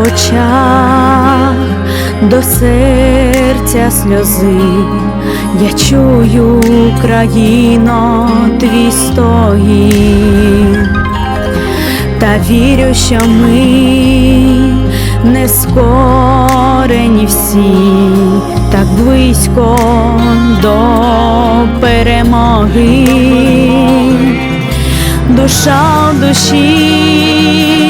очах до серця сльози, я чую, Україно, твій стогін, та вірю, що ми не скорені всі, так близько до перемоги. Душа в душі,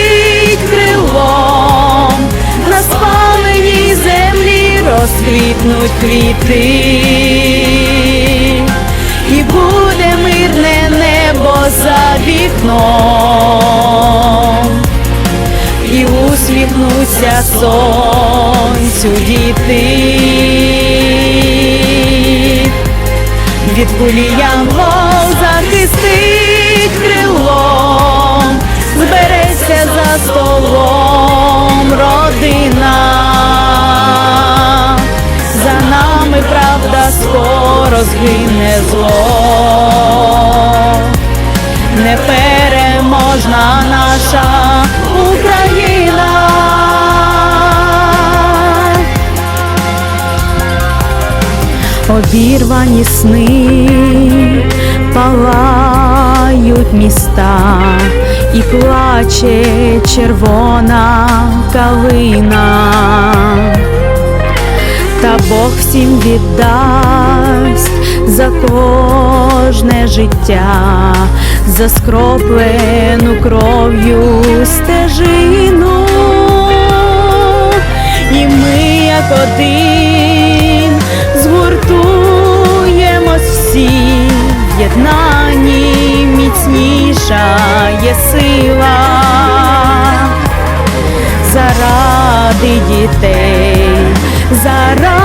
розквітнуть квіти, і буде мирне небо за вікном, і усміхнуться сонцю діти. Від кулі янгол захистить крилом, збереться за столом родина, згине зло, непереможна наша Україна. Обірвані сни палають міста і плаче червона калина, та Бог всім віддасть за кожне життя, за скроплену кров'ю стежину, і ми як один згуртуємось всі, в міцніша є сила. Заради дітей, за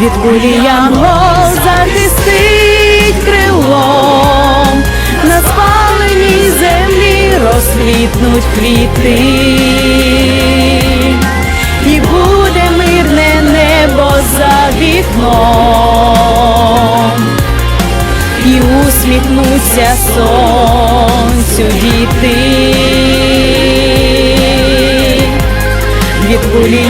Від кулі янгол захистить крилом, на спаленій землі розквітнуть квіти, і буде мирне небо за вікном, і усміхнуться сонцю діти. Від кулі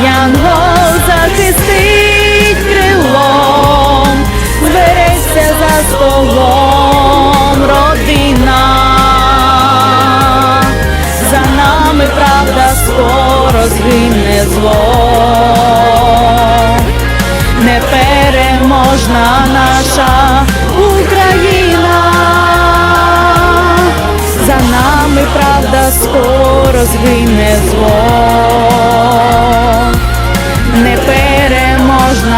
скоро згине зло, непереможна наша Україна, за нами правда скоро згине зло, непереможна